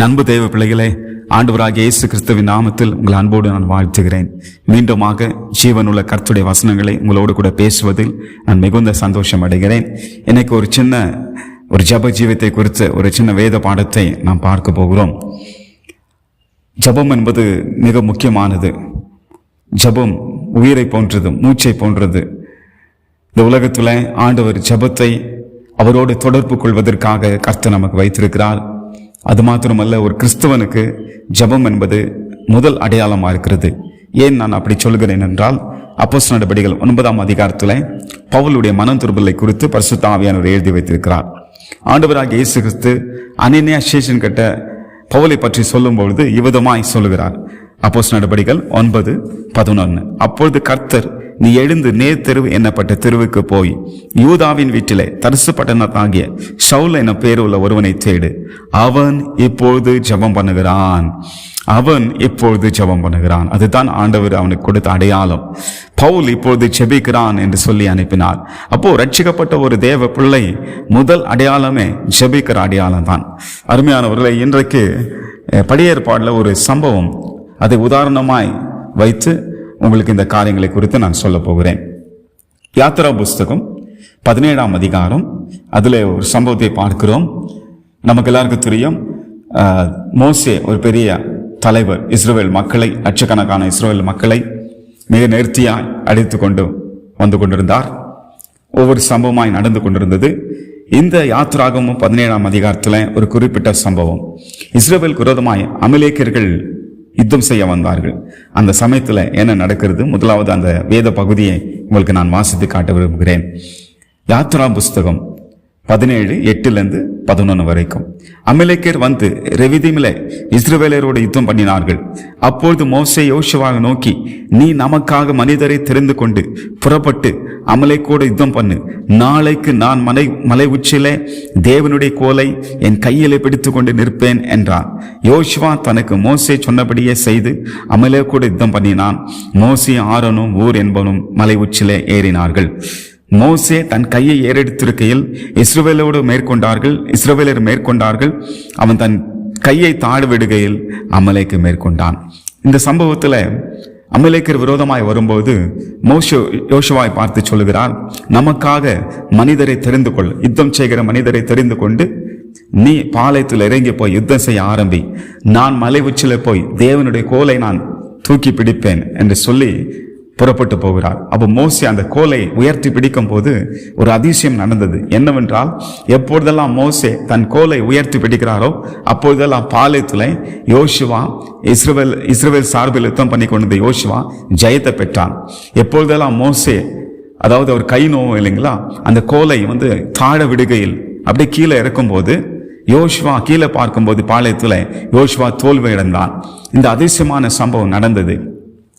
நண்பு தேவ பிள்ளைகளே ஆண்டவராக இயேசு கிறிஸ்துவின் நாமத்தில் உங்கள் அன்போடு நான் வாழ்த்துகிறேன். மீண்டுமாக ஜீவனுள்ள கர்த்துடைய வசனங்களை உங்களோடு கூட பேசுவதில் நான் மிகுந்த சந்தோஷம் அடைகிறேன். எனக்கு ஒரு சின்ன ஒரு ஜப ஜீவத்தை குறித்து ஒரு சின்ன வேத பாடத்தை நாம் பார்க்க போகிறோம். ஜபம் என்பது மிக முக்கியமானது. ஜபம் உயிரை போன்றது மூச்சை போன்றது. இந்த உலகத்தில் ஆண்டவர் ஜபத்தை அவரோடு தொடர்பு கொள்வதற்காக கர்த்தர் நமக்கு வைத்திருக்கிறார். அது மாத்திரமல்ல ஒரு கிறிஸ்தவனுக்கு ஜபம் என்பது முதல் அடையாளமாக இருக்கிறது. ஏன் நான் அப்படி சொல்கிறேன் என்றால் அப்போஸ் நடவடிக்கைகள் ஒன்பதாம் அதிகாரத்தில் பவுலுடைய மனம் திரும்பலை குறித்து பரிசுத்த ஆவியானவர் எழுதி வைத்திருக்கிறார். ஆண்டவராக இயேசு கிறிஸ்து அனன்யா சேஷன் கட்ட பவுலை பற்றி சொல்லும் பொழுது இவ்விதமாய் சொல்லுகிறார் அப்போஸ் நடவடிக்கைகள் ஒன்பது பதினொன்று அப்பொழுது கர்த்தர் நீ எழுந்து நேர் தெருவு என்னப்பட்ட தெருவுக்கு போய் யூதாவின் வீட்டிலே தரிசு பட்டணத்தாகிய ஷவுல் என பேர் உள்ள ஒருவனை தேடு. அவன் இப்பொழுது ஜெபம் பண்ணுகிறான். அவன் இப்பொழுது ஜெபம் பண்ணுகிறான். அதுதான் ஆண்டவர் அவனுக்கு கொடுத்த அடையாளம். பவுல் இப்பொழுது ஜெபிக்கிறான் என்று சொல்லி அனுப்பினார். அப்போ ரட்சிக்கப்பட்ட ஒரு தேவ பிள்ளை முதல் அடையாளமே ஜெபிக்கிற அடையாளம் தான் அருமையானவர்களை இன்றைக்கு படியேற்பாடில் ஒரு சம்பவம் அதை உதாரணமாய் வைத்து உங்களுக்கு இந்த காரியங்களை குறித்து நான் சொல்ல போகிறேன். யாத்திரா புஸ்தகம் பதினேழாம் அதிகாரம். அதில் ஒரு சம்பவத்தை பார்க்கிறோம். நமக்கு எல்லாருக்கும் தெரியும் மோசே ஒரு பெரிய தலைவர் இஸ்ரோவேல் மக்களை லட்சக்கணக்கான இஸ்ரோவேல் மக்களை மிக நேர்த்தியாய் அழைத்து கொண்டு வந்து கொண்டிருந்தார். ஒவ்வொரு சம்பவமாய் நடந்து கொண்டிருந்தது. இந்த யாத்ராகமும் பதினேழாம் அதிகாரத்தில் ஒரு குறிப்பிட்ட சம்பவம். இஸ்ரோவேல் விரோதமாய் அமலேக்கியர்கள் யுத்தம் செய்ய வந்தார்கள். அந்த சமயத்தில் என்ன நடக்கிறது? முதலாவது அந்த வேத பகுதியை உங்களுக்கு நான் வாசித்து காட்ட விரும்புகிறேன். யாத்ரா புஸ்தகம். பதினேழு எட்டுலேருந்து பதினொன்று வரைக்கும். அமிலேக்கர் வந்து ரெவிதிமில இஸ்ரவேலரோடு யுத்தம் பண்ணினார்கள். அப்பொழுது மோசே யோசுவாக நோக்கி நீ நமக்காக மனிதரை தெரிந்து கொண்டு புறப்பட்டு அமலைக்கோடு யுத்தம் பண்ணு. நாளைக்கு நான் மலை மலை உச்சிலே தேவனுடைய கோலை என் கையிலே பிடித்து கொண்டு நிற்பேன் என்றான். யோசுவா தனக்கு மோசே சொன்னபடியே செய்து அமலேக்கோடு யுத்தம் பண்ணினான். மோசி ஆரனும் ஊர் என்பவனும் மலை உச்சிலே ஏறினார்கள். மோசே தன் கையை ஏறெடுத்திருக்கையில் இஸ்ரோவேலோடு மேற்கொண்டார்கள் இஸ்ரோவேலர் மேற்கொண்டார்கள் அவன் தன் கையை தாழ் விடுகையில் அமலேக்கு மேற்கொண்டான். இந்த சம்பவத்தில் அமலேக்கர் விரோதமாய் வரும்போது மோசோ யோசுவாய் பார்த்து சொல்லுகிறார் நமக்காக மனிதரை தெரிந்து கொள் யுத்தம் செய்கிற மனிதரை தெரிந்து கொண்டு நீ பாளையத்தில் இறங்கி போய் யுத்தம் செய்ய ஆரம்பி. நான் மலை உச்சில போய் தேவனுடைய கோலை நான் தூக்கி பிடிப்பேன் என்று சொல்லி புறப்பட்டு போகிறார். அப்போ மோசே அந்த கோலை உயர்த்தி பிடிக்கும் போது ஒரு அதிசயம் நடந்தது. என்னவென்றால் எப்பொழுதெல்லாம் மோசே தன் கோலை உயர்த்தி பிடிக்கிறாரோ அப்பொழுதெல்லாம் பாளையத்தில் யோசுவா இஸ்ரவேல் இஸ்ரேல் சார்பில் யுத்தம் பண்ணி கொண்டிருந்த யோசுவா ஜெயத்தை பெற்றான். எப்பொழுதெல்லாம் மோசே அதாவது அவர் கை நோவும் இல்லைங்களா அந்த கோலை வந்து தாழ விடுகையில் அப்படியே கீழே இறக்கும்போது யோஷ்வா கீழே பார்க்கும்போது பாளையத்தில் யோசுவா தோல்வி இழந்தான் இந்த அதிசயமான சம்பவம் நடந்தது.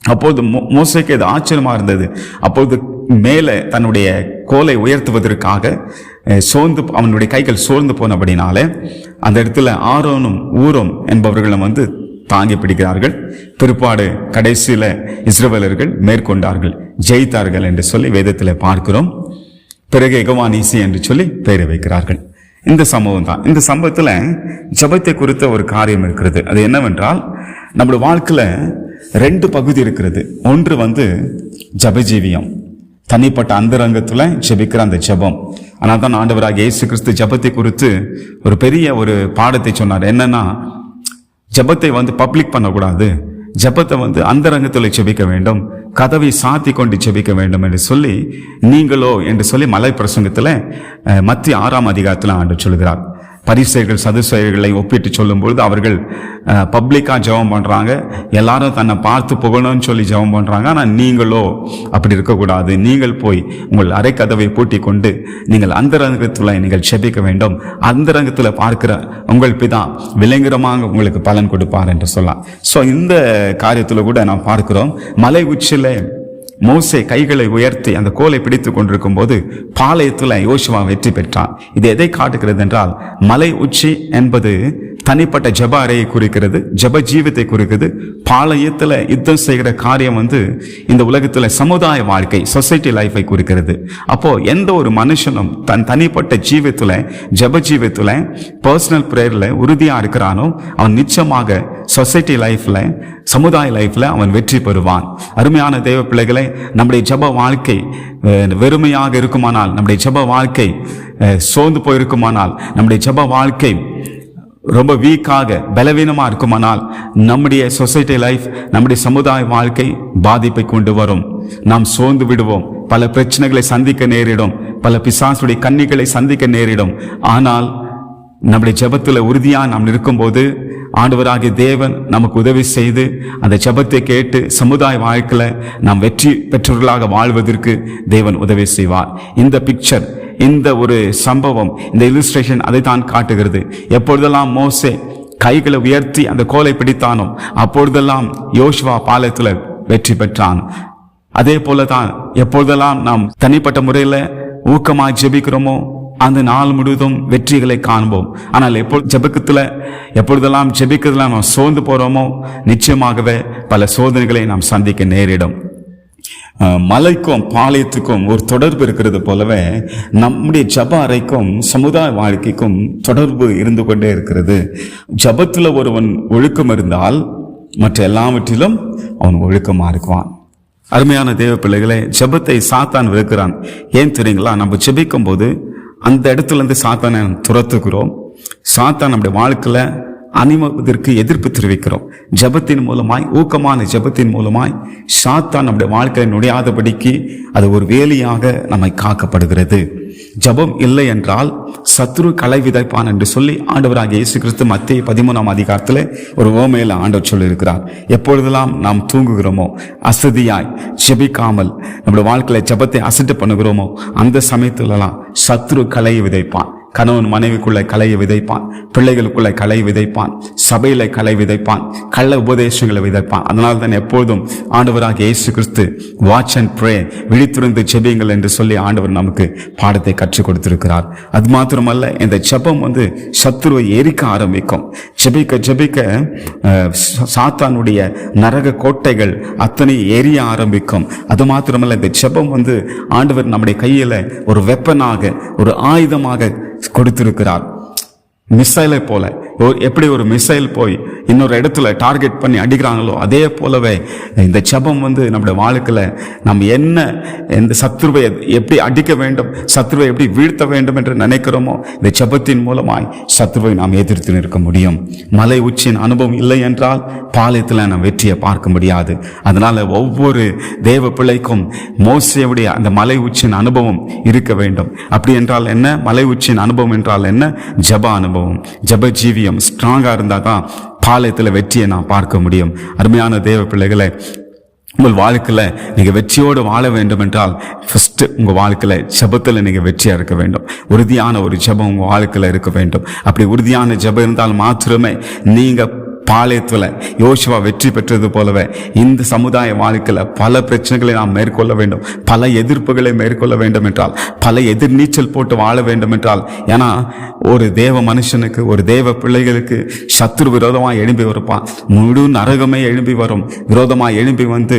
அப்போது மோ- மோசைக்கு இது ஆச்சரியமாக இருந்தது. அப்போது மேலே தன்னுடைய கோலை உயர்த்துவதற்காக சோர்ந்து அவனுடைய கைகள் சோர்ந்து போனபடினாலே அந்த இடத்துல ஆரோனும் ஊரோம் என்பவர்களும் வந்து தாங்கி பிடிக்கிறார்கள். பிற்பாடு கடைசியில் இஸ்ரவேலர்கள் மேற்கொண்டார்கள். ஜெயித்தார்கள் என்று சொல்லி வேதத்தில் பார்க்கிறோம். பிறகு எகவானீசி என்று சொல்லி பெயரை வைக்கிறார்கள். இந்த சம்பவம் தான். இந்த சம்பவத்தில் ஜபத்தை குறித்த ஒரு காரியம் இருக்கிறது. அது என்னவென்றால் நம்முடைய வாழ்க்கையில் ரெண்டு பகுதி இருக்கிறது. ஒன்று வந்து ஜபஜீவியம். தனிப்பட்ட அந்தரங்கத்தில் ஜெபிக்கிற அந்த ஜெபம். ஆனால் தான் ஆண்டவராக இயேசு கிறிஸ்து ஜெபத்தை குறித்து ஒரு பெரிய ஒரு பாடத்தை சொன்னார். என்னன்னா ஜெபத்தை வந்து பப்ளிக் பண்ணக்கூடாது. ஜெபத்தை வந்து அந்தரங்கத்தில் ஜபிக்க வேண்டும். கதவை சாத்தி கொண்டு ஜெபிக்க வேண்டும் என்று சொல்லி நீங்களோ என்று சொல்லி மலை பிரசங்கத்தில் மத்திய ஆறாம் அதிகாரத்தில் ஆண்டு சொல்கிறார். பரிசெயர்கள் சதுசெயர்களை ஒப்பிட்டு சொல்லும்பொழுது அவர்கள் பப்ளிக்காக ஜெபம் பண்ணுறாங்க எல்லாரும் தன்னை பார்த்து புகழணும்னு சொல்லி ஜெபம் பண்ணுறாங்க ஆனால் நீங்களோ அப்படி இருக்கக்கூடாது. நீங்கள் போய் உங்கள் அரைக்கதவை பூட்டி கொண்டு நீங்கள் அந்தரங்கத்தில் நீங்கள் செபிக்க வேண்டும். அந்தரங்கத்தில் பார்க்கிற உங்கள் பிதா விலங்குரமாக உங்களுக்கு பலன் கொடுப்பார் என்று சொல்லலாம். ஸோ இந்த காரியத்தில் கூட நாம் பார்க்கிறோம். மலை உச்சியில் மோசே கைகளை உயர்த்தி அந்த கோலை பிடித்து கொண்டிருக்கும் போது பாளையத்தில் யோசுவா வெற்றி பெற்றான். இது எதை காட்டுகிறது என்றால் மலை உச்சி என்பது தனிப்பட்ட ஜப அறையை குறிக்கிறது ஜப ஜீவத்தை குறிக்கிறது. பாளையத்தில் யுத்தம் செய்கிற காரியம் வந்து இந்த உலகத்தில் சமுதாய வாழ்க்கை சொசைட்டி லைஃபை குறிக்கிறது. அப்போ எந்த ஒரு மனுஷனும் தன் தனிப்பட்ட ஜீவத்தில் ஜப ஜீவத்தில் பர்சனல் ப்ரேயரில் உறுதியாக இருக்கிறானோ அவன் நிச்சயமாக சொசைட்டி லைஃப்பில் சமுதாய லைஃப்பில் அவன் வெற்றி பெறுவான். அருமையான தெய்வ பிள்ளைகளை நம்முடைய ஜப வாழ்க்கை வெறுமையாக இருக்குமானால் நம்முடைய ஜப வாழ்க்கை சோர்ந்து போயிருக்குமானால் நம்முடைய ஜப வாழ்க்கை ரொம்ப வீக்காக பலவீனமாக இருக்குமானால் நம்முடைய சொசைட்டி லைஃப் நம்முடைய சமுதாய வாழ்க்கை பாதிப்பை கொண்டு வரும். நாம் சோர்ந்து விடுவோம். பல பிரச்சனைகளை சந்திக்க நேரிடும். பல பிசாசுடைய கன்னிகளை சந்திக்க நேரிடும். ஆனால் நம்முடைய ஜபத்தில் உறுதியாக நாம் இருக்கும்போது ஆண்டவராகிய தேவன் நமக்கு உதவி செய்து அந்த ஜபத்தை கேட்டு சமுதாய வாழ்க்கையில் நாம் வெற்றி பெற்றவர்களாக வாழ்வதற்கு தேவன் உதவி செய்வார். இந்த பிக்சர் இந்த ஒரு சம்பவம் இந்த இலிஸ்ட்ரேஷன் அதை தான் காட்டுகிறது. எப்பொழுதெல்லாம் மோசே கைகளை உயர்த்தி அந்த கோலை பிடித்தானோ அப்பொழுதெல்லாம் யோசுவா பாலத்தில் வெற்றி பெற்றான். அதே போலதான் எப்பொழுதெல்லாம் நாம் தனிப்பட்ட முறையில் ஊக்கமாக ஜெபிக்கிறோமோ அந்த நாள் முழுவதும் வெற்றிகளை காண்போம். ஆனால் எப்போ ஜபக்கத்தில் எப்பொழுதெல்லாம் ஜெபிக்கிறதுல நாம் சோர்ந்து போகிறோமோ நிச்சயமாகவே பல சோதனைகளை நாம் சந்திக்க நேரிடும். மலைக்கும் பாளையத்துக்கும் ஒரு தொடர்பு இருக்கிறது போலவே நம்முடைய ஜப அறைக்கும் சமுதாய வாழ்க்கைக்கும் தொடர்பு இருந்து கொண்டே இருக்கிறது. ஜபத்தில் ஒருவன் ஒழுக்கம் இருந்தால் மற்ற எல்லாவற்றிலும் அவன் ஒழுக்கமாக இருக்குவான். அருமையான தேவ பிள்ளைகளை ஜெபத்தை சாத்தான் விழுக்கிறான் ஏன் தெரியுங்களா? நம்ம ஜெபிக்கும் போது அந்த இடத்துல இருந்து சாத்தானை துரத்துக்கிறோம் சாத்தான் நம்முடைய வாழ்க்கையில் அணிவதற்கு எதிர்ப்பு தெரிவிக்கிறோம். ஜெபத்தின் மூலமாய் ஊக்கமான ஜெபத்தின் மூலமாய் சாத்தான் நம்முடைய வாழ்க்கையில் நுழையாதபடிக்கு அது ஒரு வேலியாக நம்மை காக்கப்படுகிறது. ஜெபம் இல்லை என்றால் சத்ரு களை விதைப்பான் என்று சொல்லி ஆண்டவராக இயேசு கிறிஸ்து மத்திய பதிமூணாம் அதிகாரத்தில் ஒரு ஓமையில் ஆண்டவர் சொல்லியிருக்கிறார். எப்பொழுதெல்லாம் நாம் தூங்குகிறோமோ அசதியாய் செபிக்காமல் நம்முடைய வாழ்க்கையில ஜபத்தை அசட்டு பண்ணுகிறோமோ அந்த சமயத்துலலாம் சத்ரு கலையை விதைப்பான். கணவன் மனைவிக்குள்ளே கலையை விதைப்பான் பிள்ளைகளுக்குள்ளே கலை விதைப்பான் சபையில கலை விதைப்பான் கள்ள உபதேசங்களை விதைப்பான். அதனால் தான் எப்பொழுதும் ஆண்டவராக இயேசு கிறிஸ்து வாட்ச் அண்ட் ப்ரே விழித்திருந்து செபியுங்கள் என்று சொல்லி ஆண்டவர் நமக்கு பாடத்தை கற்றுக் கொடுத்திருக்கிறார். அது மாத்திரமல்ல இந்த செபம் வந்து சத்துருவை எரிக்க ஆரம்பிக்கும். செபிக்க ஜெபிக்க சாத்தானுடைய நரக கோட்டைகள் அத்தனை எரிய ஆரம்பிக்கும். அது மாத்திரமல்ல இந்த செபம் வந்து ஆண்டவர் நம்முடைய கையில் ஒரு வெப்பனாக ஒரு ஆயுதமாக கொடுத்திருக்கிறார். மிசைலை போல. ஒரு- எப்படி ஒரு மிசைல் போய் இன்னொரு இடத்துல டார்கெட் பண்ணி அடிக்கிறாங்களோ அதே போலவே இந்த ஜபம் வந்து நம்முடைய வாழ்க்கையில் நம்ம என்ன இந்த சத்ருவை எப்படி அடிக்க வேண்டும் சத்ருவை எப்படி வீழ்த்த வேண்டும் என்று நினைக்கிறோமோ இந்த ஜபத்தின் மூலமாய் சத்ருவை நாம் எதிர்த்து நிற்க முடியும். மலை உச்சியின் அனுபவம் இல்லை என்றால் பாளையத்தில் நாம் வெற்றியை பார்க்க முடியாது. அதனால் ஒவ்வொரு தேவ பிள்ளைக்கும் மோசையுடைய அந்த மலை உச்சியின் அனுபவம் இருக்க வேண்டும். அப்படி என்றால் என்ன? மலை உச்சியின் அனுபவம் என்றால் என்ன? ஜப அனுபவம். ஜப ஜீவியம் ஸ்ட்ராங்காக இருந்தால் தான் பாளையத்தில் வெற்றியை நான் பார்க்க முடியும். அருமையான தேவ பிள்ளைகளை உங்கள் வாழ்க்கையில் நீங்கள் வெற்றியோடு வாழ வேண்டும் என்றால் ஃபஸ்ட்டு உங்கள் வாழ்க்கையில் ஜபத்தில் நீங்கள் வெற்றியாக இருக்க வேண்டும். உறுதியான ஒரு ஜெபம் உங்கள் வாழ்க்கையில் இருக்க வேண்டும். அப்படி உறுதியான ஜெபம் இருந்தால் மாத்திரமே நீங்கள் பாளையத்துல யோசுவா வெற்றி பெற்றது போலவே இந்த சமுதாய வாழ்க்கையில் பல பிரச்சனைகளை நாம் மேற்கொள்ள வேண்டும். பல எதிர்ப்புகளை மேற்கொள்ள வேண்டும் என்றால் பல எதிர்நீச்சல் போட்டு வாழ வேண்டும் என்றால் ஏன்னா ஒரு தேவ மனுஷனுக்கு ஒரு தேவ பிள்ளைகளுக்கு சத்ரு விரோதமாக எழும்பி வருப்பான் முழு நரகமே எழும்பி வரும். விரோதமாக எழும்பி வந்து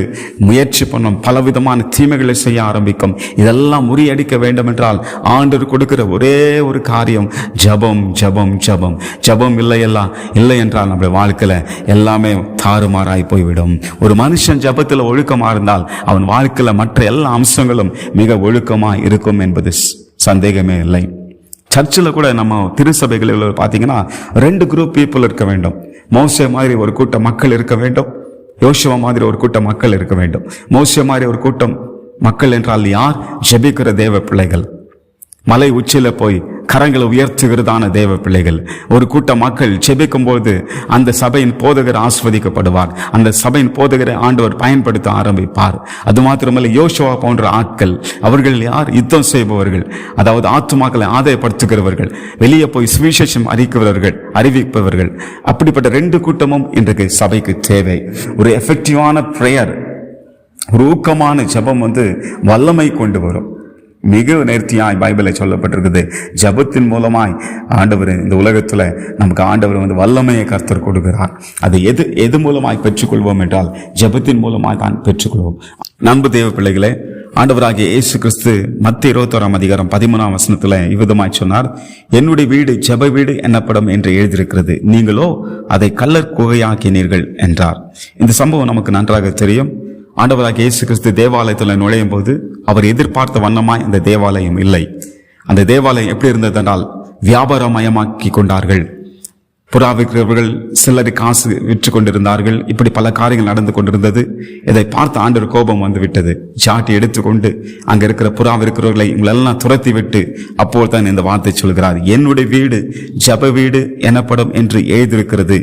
முயற்சி பண்ணும். பலவிதமான தீமைகளை செய்ய ஆரம்பிக்கும். இதெல்லாம் முறியடிக்க வேண்டும் என்றால் ஆண்டர் கொடுக்கிற ஒரே ஒரு காரியம் ஜபம் ஜபம் ஜபம். ஜபம் இல்லையெல்லாம் இல்லை என்றால் நம்முடைய வாழ்க்கையில எல்லாமே தாறுமாறாய் போய்விடும். ஒரு மனுஷன் ஜபத்தில் ஒழுக்கமாக இருந்தால் அவன் வாழ்க்கையில் மற்ற எல்லா அம்சங்களும் மிக ஒழுக்கமாக இருக்கும் என்பது சந்தேகமே இல்லை. சர்ச்சில் கூட நம்ம திருச்சபைகளில் பார்த்தீங்கன்னா ரெண்டு குரூப் பீப்புள் இருக்க வேண்டும். மோசே மாதிரி ஒரு கூட்டம் மக்கள் இருக்க வேண்டும். யோசுவா மாதிரி ஒரு கூட்டம் மக்கள் இருக்க வேண்டும். மோசே மாதிரி ஒரு கூட்டம் மக்கள் என்றால் யார்? ஜெபிக்கிற தேவ பிள்ளைகள். மலை உச்சியில் போய் கரங்களை உயர்த்துகிறதான தேவ பிள்ளைகள். ஒரு கூட்ட மக்கள் செபிக்கும் போது அந்த சபையின் போதகர் ஆஸ்வதிக்கப்படுவார். அந்த சபையின் போதகரை ஆண்டவர் பயன்படுத்த ஆரம்பிப்பார். அது மாத்திரமல்ல யோசுவா போன்ற ஆட்கள் அவர்கள் யார் யுத்தம் செய்பவர்கள் அதாவது ஆத்துமாக்களை ஆதாயப்படுத்துகிறவர்கள் வெளியே போய் சுவிசேஷம் அறிக்கிறவர்கள் அறிவிப்பவர்கள் அப்படிப்பட்ட ரெண்டு கூட்டமும் இன்றைக்கு சபைக்கு தேவை. ஒரு எஃபெக்டிவான ப்ரேயர் ஒரு ஊக்கமான ஜெபம் வந்து வல்லமை கொண்டு வரும். மிக நேர்த்தியாய் பைபிளை சொல்லப்பட்டிருக்குது. ஜெபத்தின் மூலமாய் ஆண்டவர் இந்த உலகத்தில் நமக்கு ஆண்டவர் வந்து வல்லமையை கர்த்தர் கொடுக்கிறார். அதை எது எது மூலமாய் பெற்றுக்கொள்வோம் என்றால் ஜெபத்தின் மூலமாய் தான் பெற்றுக்கொள்வோம். நண்பு தேவ பிள்ளைகளே ஆண்டவராகிய இயேசு கிறிஸ்து மத்திய இருபத்தோராம் அதிகாரம் பதிமூணாம் வசனத்தில் இவ்விதமாய் சொன்னார். என்னுடைய வீடு ஜப வீடு எனப்படும் என்று எழுதியிருக்கிறது. நீங்களோ அதை கல்லர் குகையாக்கினீர்கள் என்றார். இந்த சம்பவம் நமக்கு நன்றாக தெரியும். ஆண்டவராக இயேசு கிறிஸ்து தேவாலயத்தில் நுழையும் போது அவர் எதிர்பார்த்த வண்ணமாய் அந்த தேவாலயம் இல்லை. அந்த தேவாலயம் எப்படி இருந்ததென்றால் வியாபாரமயமாக்கி கொண்டார்கள். புறாவிக்கிறவர்கள் சிலரை காசு விற்று கொண்டிருந்தார்கள் இப்படி பல காரியங்கள் நடந்து கொண்டிருந்தது. இதை பார்த்து ஆண்டர் கோபம் வந்துவிட்டது. சாட்டி எடுத்துக்கொண்டு அங்கே இருக்கிற புறாவிருக்கிறவர்களை இவங்களெல்லாம் துரத்தி விட்டு அப்போது தான் இந்த வார்த்தை சொல்கிறார். என்னுடைய வீடு ஜப வீடு எனப்படும் என்று எழுதியிருக்கிறது.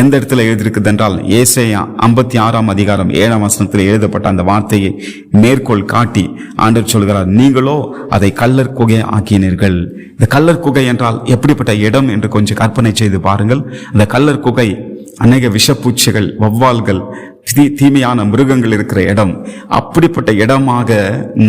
எந்த இடத்துல எழுதியிருக்கிறது என்றால் ஏசையா ஐம்பத்தி ஆறாம் அதிகாரம் ஏழாம் வசனத்தில் எழுதப்பட்ட அந்த வார்த்தையை மேற்கோள் காட்டி ஆண்டர் சொல்கிறார். நீங்களோ அதை கல்லர் குகை ஆக்கினீர்கள் இந்த கல்லர் குகை என்றால் எப்படிப்பட்ட இடம் என்று கொஞ்சம் கற்பனை செய்து பாருங்கள். அந்த கல்லர் குகை அநேக விஷப்பூச்சிகள் வௌவால்கள் தீ தீமையான மிருகங்கள் இருக்கிற இடம் அப்படிப்பட்ட இடமாக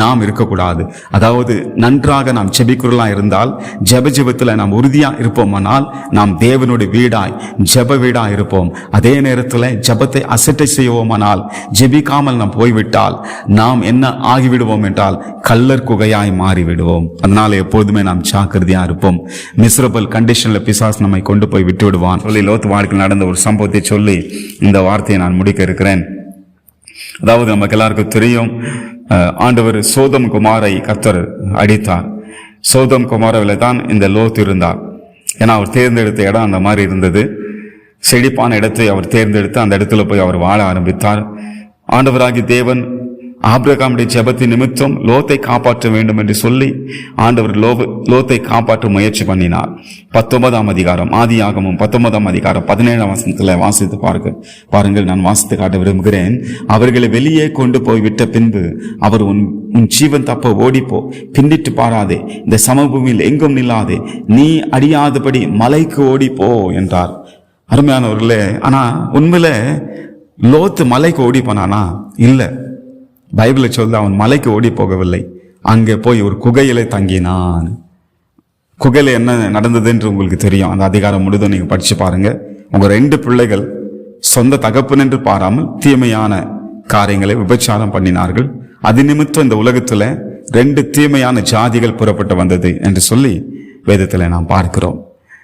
நாம் இருக்கக்கூடாது. அதாவது நன்றாக நாம் செபிக்குறலாம் இருந்தால் ஜெப ஜெபத்தில் நாம் உறுதியாக இருப்போமானால் நாம் தேவனுடைய வீடாய் ஜெப வீடாக இருப்போம். அதே நேரத்தில் ஜெபத்தை அசட்டை செய்வோமானால் ஜெபிக்காமல் நாம் போய்விட்டால் நாம் என்ன ஆகிவிடுவோம் என்றால் கல்லர் குகையாய் மாறிவிடுவோம். அதனால் எப்போதுமே நாம் ஜாக்கிரதையாக இருப்போம். மிசரபிள் கண்டிஷனில் பிசாஸ் நம்மை கொண்டு போய் விட்டு விடுவான் சொல்லி லோத்து வாழ்க்கையில் நடந்த ஒரு சம்பவத்தை சொல்லி இந்த வார்த்தையை நான் முடிக்க இருக்கிறேன். அதாவது நமக்கு எல்லாருக்கும் தெரியும் ஆண்டவர் சோதம் குமாரை கர்த்தர் அடித்தார். சோதம் குமாரவில் தான் இந்த லோத் இருந்தார். ஏன்னா அவர் தேர்ந்தெடுத்த இடம் அந்த மாதிரி இருந்தது. செழிப்பான இடத்தை அவர் தேர்ந்தெடுத்து அந்த இடத்துல போய் அவர் வாழ ஆரம்பித்தார். ஆண்டவராகி தேவன் ஆப்ரகாமுடைய ஜபத்தின் நிமித்தம் லோத்தை காப்பாற்ற வேண்டும் என்று சொல்லி ஆண்டவர் லோ லோத்தை காப்பாற்ற முயற்சி பண்ணினார். பத்தொன்பதாம் அதிகாரம் ஆதியாகமும் பத்தொன்பதாம் அதிகாரம் பதினேழாம் வசனத்தில் வாசித்து பாருங்க. பாருங்கள் நான் வாசித்து காட்ட விரும்புகிறேன். அவர்களை வெளியே கொண்டு போய் விட்ட பின்பு அவர் உன் உன் ஜீவன் தப்ப ஓடிப்போ. பின்னிட்டு பாராதே. இந்த சமபூமியில் எங்கும் நில்லாதே. நீ அடியாதபடி மலைக்கு ஓடிப்போ என்றார். அருமையானவர்களே ஆனால் உண்மையில் லோத்து மலைக்கு ஓடி போனானா இல்லை. பைபிளை சொல்லி அவன் மலைக்கு ஓடி போகவில்லை. அங்கே போய் ஒரு குகையிலே தங்கினான். குகையில் என்ன நடந்தது என்று உங்களுக்கு தெரியும். அந்த அதிகாரம் முழுதும் நீங்கள் படித்து பாருங்கள் உங்கள் ரெண்டு பிள்ளைகள் சொந்த தகப்பன் என்று பாராமல் தீமையான காரியங்களை விபச்சாரம் பண்ணினார்கள். அது நிமித்தம் இந்த உலகத்தில் ரெண்டு தீமையான ஜாதிகள் புறப்பட்டு வந்தது என்று சொல்லி வேதத்தில் நாம் பார்க்கிறோம்.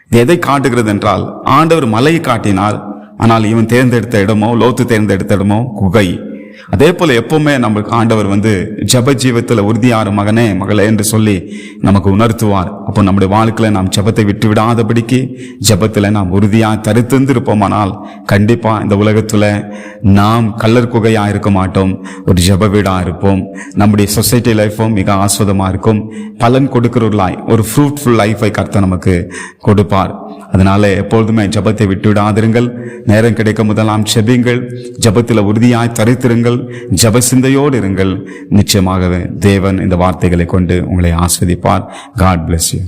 இது எதை காட்டுகிறது என்றால் ஆண்டவர் மலையை காட்டினார். ஆனால் இவன் தேர்ந்தெடுத்த இடமோ லோத்து தேர்ந்தெடுத்த இடமோ குகை. அதே போல எப்பவுமே நம்மளுக்கு ஆண்டவர் வந்து ஜப ஜீவத்தில் உறுதியாரு மகனே மகளே என்று சொல்லி நமக்கு உணர்த்துவார். அப்போ நம்முடைய வாழ்க்கையில் நாம் ஜபத்தை விட்டு விடாதபடிக்கு ஜபத்தில் நாம் உறுதியாக தரித்திருந்து இருப்போமானால் கண்டிப்பாக இந்த உலகத்தில் நாம் கல்லர் இருக்க மாட்டோம். ஒரு ஜப வீடாக இருப்போம். நம்முடைய சொசைட்டி லைஃப்பும் மிக ஆஸ்வதமாக இருக்கும். பலன் கொடுக்கிறவர்களாய் ஒரு ஃப்ரூட்ஃபுல் லைஃபை கருத்தை நமக்கு கொடுப்பார். அதனால எப்பொழுதுமே ஜபத்தை விட்டுவிடாதிருங்கள். நேரம் கிடைக்கும் முதலாம் செபிங்கள் ஜபத்தில் உறுதியாய் தரித்திருங்கள். ஜப சிந்தையோடு இருங்கள். நிச்சயமாகவே தேவன் இந்த வார்த்தைகளை கொண்டு உங்களை ஆஸ்வதிப்பார். God bless you